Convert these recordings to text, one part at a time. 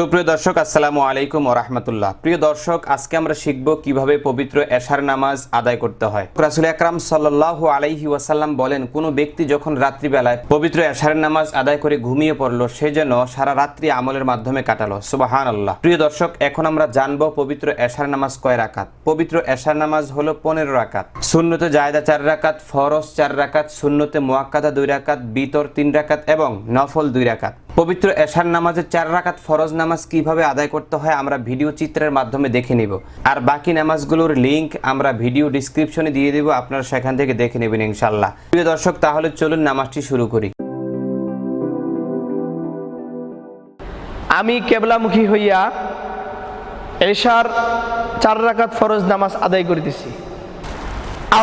সুপ্রিয় দর্শক, আসসালামু আলাইকুম ওরহমতুল্লাহ প্রিয় দর্শক, আজকে আমরা শিখব কীভাবে পবিত্র এশার নামাজ আদায় করতে হয়। রাসুল আকরাম সাল্লাহ আলাইহি ওয়াসাল্লাম বলেন, কোনো ব্যক্তি যখন রাত্রিবেলায় পবিত্র এশার নামাজ আদায় করে ঘুমিয়ে পড়ল, সে যেন সারা রাত্রি আমলের মাধ্যমে কাটালো। সুবাহান আল্লাহ প্রিয় দর্শক, এখন আমরা জানব পবিত্র এশার নামাজ কয় রাকাত? পবিত্র এশার নামাজ হলো পনেরো রাকাত। শূন্যতে জায়দা চার রাকাত, ফরজ চার রাকাত শূন্যতে মোয়াক্কাদা দুই রাকাত, বিতর তিন রাকাত এবং নফল দুই রাকাত। পবিত্র এশার নামাজের চার রাকাত ফরজ নামাজ কীভাবে আদায় করতে হয় আমরা ভিডিও চিত্রের মাধ্যমে দেখে নিব। আর বাকি নামাজগুলোর লিংক আমরা ভিডিও ডিসক্রিপশনে দিয়ে দেব, আপনারা সেখান থেকে দেখে নেবেন ইনশাল্লাহ প্রিয় দর্শক, তাহলে চলুন নামাজটি শুরু করি। আমি কেবলামুখী হইয়া এশার চার রাকাত ফরজ নামাজ আদায় করিতেছি।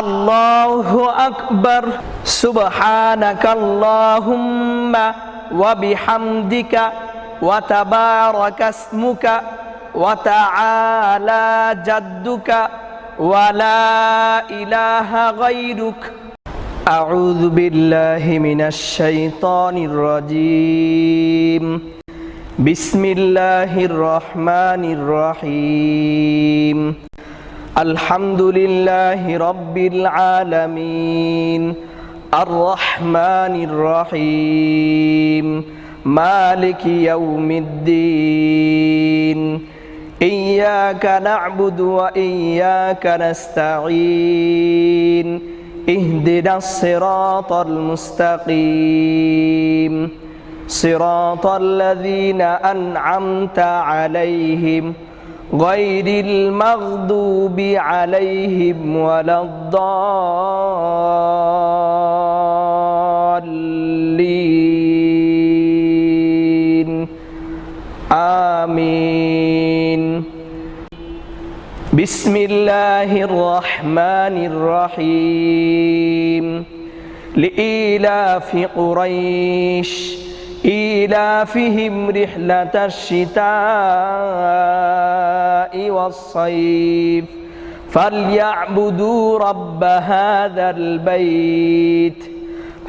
আল্লাহ আকবর, সুবহানাকাল্লাহুম্মা। وبحمدك وتبارك اسمك وتعالى جدك ولا إله غيرك أعوذ بالله من الشيطان الرجيم بسم الله الرحمن الرحيم الحمد لله رب العالمين الرحمن الرحيم مالك يوم الدين إياك نعبد وإياك نستعين اهدنا الصراط المستقيم صراط الذين أنعمت عليهم غير المغضوب عليهم ولا الضالين آمين. بسم الله الرحمن الرحيم. لإيلاف قريش إيلافهم رحلة الشتاء والصيف. فليعبدوا رب هذا البيت.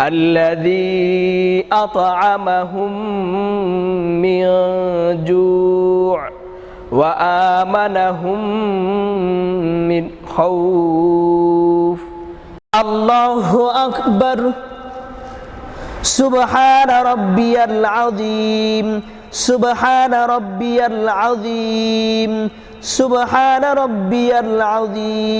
الذي أطعمهم من جوع وآمنهم من خوف. الله أكبر. سبحان ربي العظيم. سبحان ربي العظيم. سبحان ربي العظيم.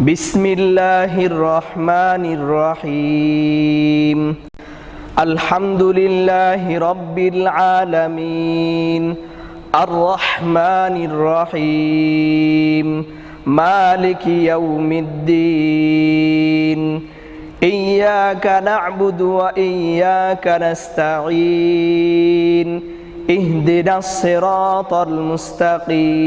بسم الله الرحمن الرحيم الحمد لله رب العالمين الرحمن الرحيم مالك يوم الدين إياك نعبد وإياك نستعين اهدنا الصراط المستقيم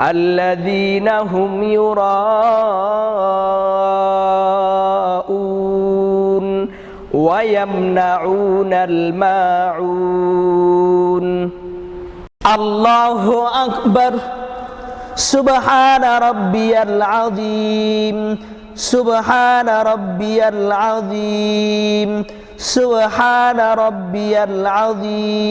الذين هم يراءون ويمنعون الماعون. الله أكبر. سبحان ربي العظيم. سبحان ربي العظيم. سبحان ربي العظيم.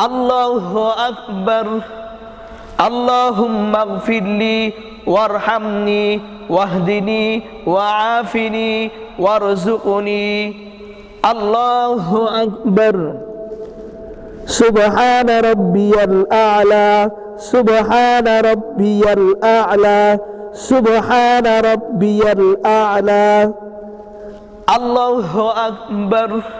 Allahu Akbar. Allahumma gfirli warhamni wahdini wa'afini warzuqni. Allahu Akbar. Subhana rabbiyal a'la Subhana rabbiyal a'la Subhana rabbiyal a'la. Allahu Akbar.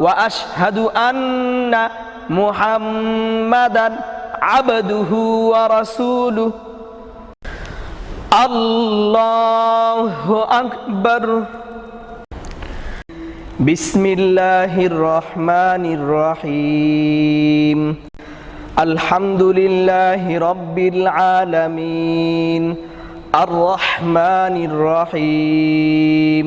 وأشهد أن محمدا عبده ورسوله الله أكبر بسم الله الرحمن الرحيم الحمد لله رب العالمين الرحمن الرحيم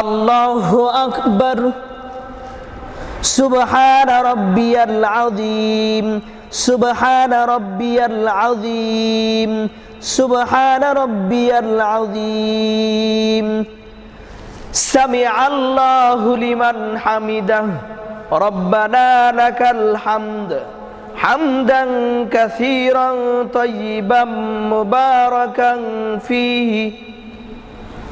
الله أكبر سبحان ربي العظيم سبحان ربي العظيم سبحان ربي العظيم سمع الله لمن حمده ربنا لك الحمد حمدا كثيرا طيبا مباركا فيه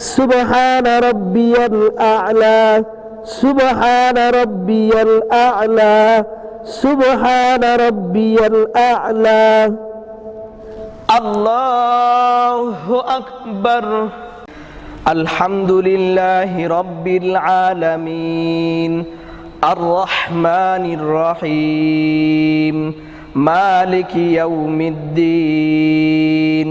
سبحان ربي الأعلى سبحان ربي الأعلى سبحان ربي الأعلى الله أكبر الحمد لله رب العالمين الرحمن الرحيم مالك يوم الدين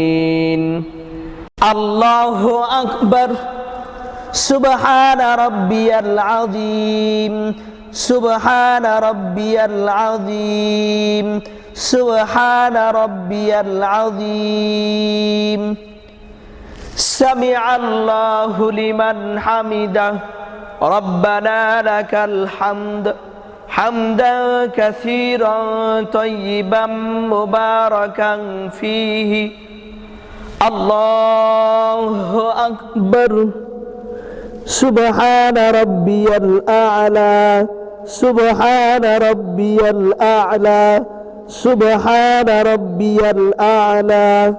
الله أكبر سبحان ربي العظيم سبحان ربي العظيم سبحان ربي العظيم سمع الله لمن حمده ربنا لك الحمد حمدا كثيرا طيبا مباركا فيه Allahu Akbar. Subhana Rabbiyal A'la. Subhana Rabbiyal A'la. Subhana Rabbiyal A'la.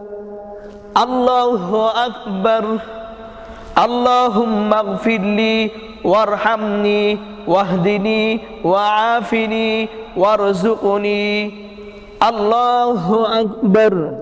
Allahu Akbar. Allahumma gfirli warhamni wahdini wa'afini warzuqni. Allahu Akbar.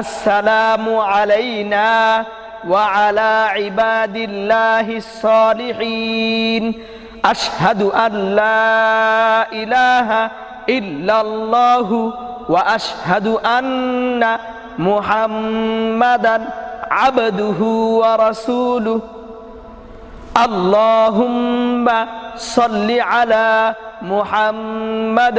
আসসালামু আলাইনা ওয়া আলা ইবাদিল্লাহিস সালিহিন। আশহাদু আল্লা ইলাহা ইল্লাল্লাহু ওয়া আশহাদু আন্না মুহাম্মাদান আবদুহু ওয়া রাসূলুহু। আল্লাহুম্মা সাল্লি আলা মুহাম্মাদ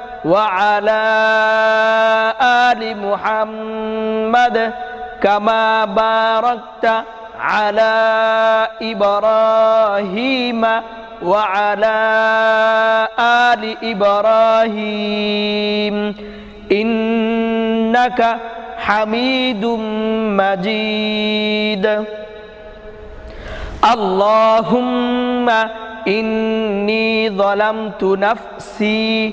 وعلى آل محمد كما باركت على إبراهيم وعلى آل إبراهيم إنك حميد مجيد اللهم إني ظلمت نفسي